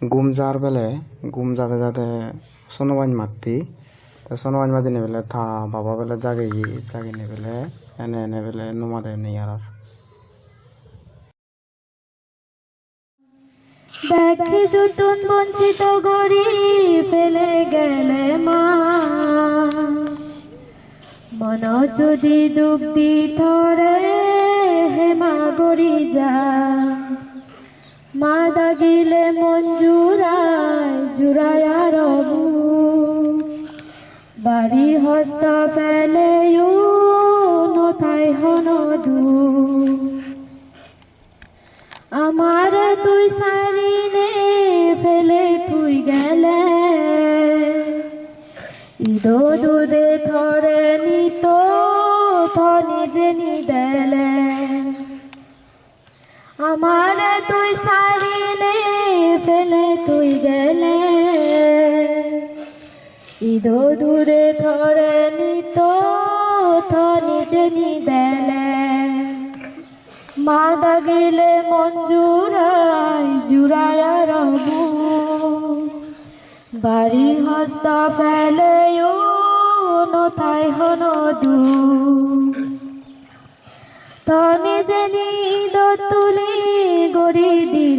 গুম যার বেলে, গুম যাতে যাতে সোনবাইন মারতি তো সোনবাইন মাতি নে বেলে থা, বাবা বেলে জাগে ই জাগে নে বেলে এনে এনে বেলে নুমা দেয় নেই আর দেখি যতন বঞ্চিত গড়ি ফেলে গেলে মা। মন যদি দুঃখ দি থরে হে মা গড়ি যা। মা দাগিলে মন জুড়ায় রবু বাড়ি হস্ত পেলে নথায় হন দূর আমার তুই সারিনে ফেলে তুই গেলে। ইদো দুধে থরে নিত নিজে নি দেলে আমার তুই ইদো দুধে থরে নিত নিজে নি দেলে মা দাগিলে মন জুড়াই জুড়ায় রবু বাড়ি হস্ত ফেলে নথায় হন দু। তনি জেনি তুলি গড়ি দীর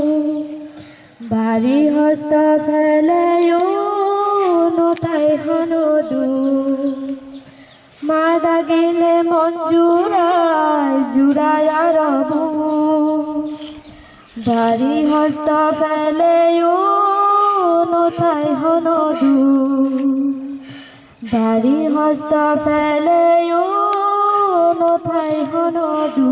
বাড়ি হস্ত ফেলে নতাই হন মা দাগিলে মন জুড়ায় জুড়ায় রবু বাড়ি হস্ত ফেলে নথায় হন দু হস্ত ফেলে নথায় হন দু